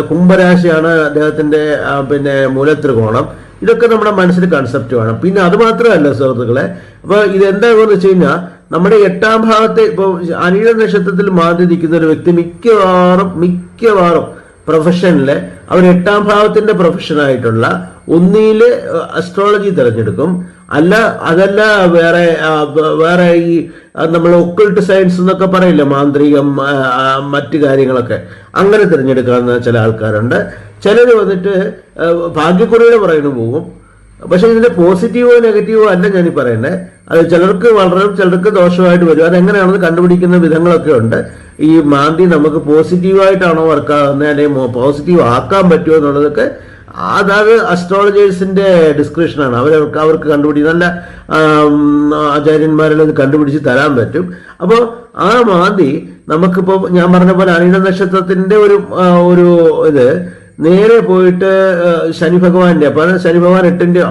കുംഭരാശിയാണ് അദ്ദേഹത്തിന്റെ പിന്നെ മൂലത്രികോണം. ഇതൊക്കെ നമ്മുടെ മനസ്സിൽ കൺസെപ്റ്റ് വേണം പിന്നെ അത് മാത്രമല്ല സുഹൃത്തുക്കളെ അപ്പൊ ഇതെന്താണെന്ന് വെച്ച് കഴിഞ്ഞാൽ നമ്മുടെ എട്ടാം ഭാഗത്തെ ഇപ്പൊ അനിഴ നക്ഷത്രത്തിൽ മാന്തിരിക്കുന്ന ഒരു വ്യക്തി മിക്കവാറും മിക്കവാറും പ്രൊഫഷനിലെ അവർ എട്ടാം ഭാവത്തിന്റെ പ്രൊഫഷനായിട്ടുള്ള ഒന്നിയിൽ അസ്ട്രോളജി തിരഞ്ഞെടുക്കും. അല്ല അതല്ല വേറെ വേറെ ഈ നമ്മൾ ഒക്കൾട്ട് സയൻസ് എന്നൊക്കെ പറയില്ല മാന്ത്രികം മറ്റു കാര്യങ്ങളൊക്കെ. അങ്ങനെ തിരഞ്ഞെടുക്കാവുന്ന ചില ആൾക്കാരുണ്ട്. ചിലർ വന്നിട്ട് ഭാഗ്യക്കുറിയുടെ പറയുന്നു പോകും. പക്ഷെ ഇതിന്റെ പോസിറ്റീവോ നെഗറ്റീവോ അല്ല ഞാൻ ഈ പറയുന്നത് അത് ചിലർക്ക് വളരെ ചിലർക്ക് ദോഷമായിട്ട് വരും. അതെങ്ങനെയാണെന്ന് കണ്ടുപിടിക്കുന്ന വിധങ്ങളൊക്കെ ഉണ്ട്. ഈ മാന്തി നമുക്ക് പോസിറ്റീവായിട്ടാണോ വർക്കാകുന്നത് അല്ലെങ്കിൽ പോസിറ്റീവ് ആക്കാൻ പറ്റുമോ എന്നുള്ളതൊക്കെ അതായത് അസ്ട്രോളജേഴ്സിന്റെ ഡിസ്ക്രിപ്ഷനാണ് അവർക്ക് അവർക്ക് കണ്ടുപിടിച്ച് നല്ല ആചാര്യന്മാരിൽ കണ്ടുപിടിച്ച് തരാൻ പറ്റും. അപ്പോൾ ആ മാതി നമുക്കിപ്പോൾ ഞാൻ പറഞ്ഞ പോലെ അനിട നക്ഷത്രത്തിന്റെ ഒരു ഒരു ഇത് നേരെ പോയിട്ട് ശനി ഭഗവാന്റെ അപ്പൊ ശനി ഭഗവാൻ എട്ടിന്റെ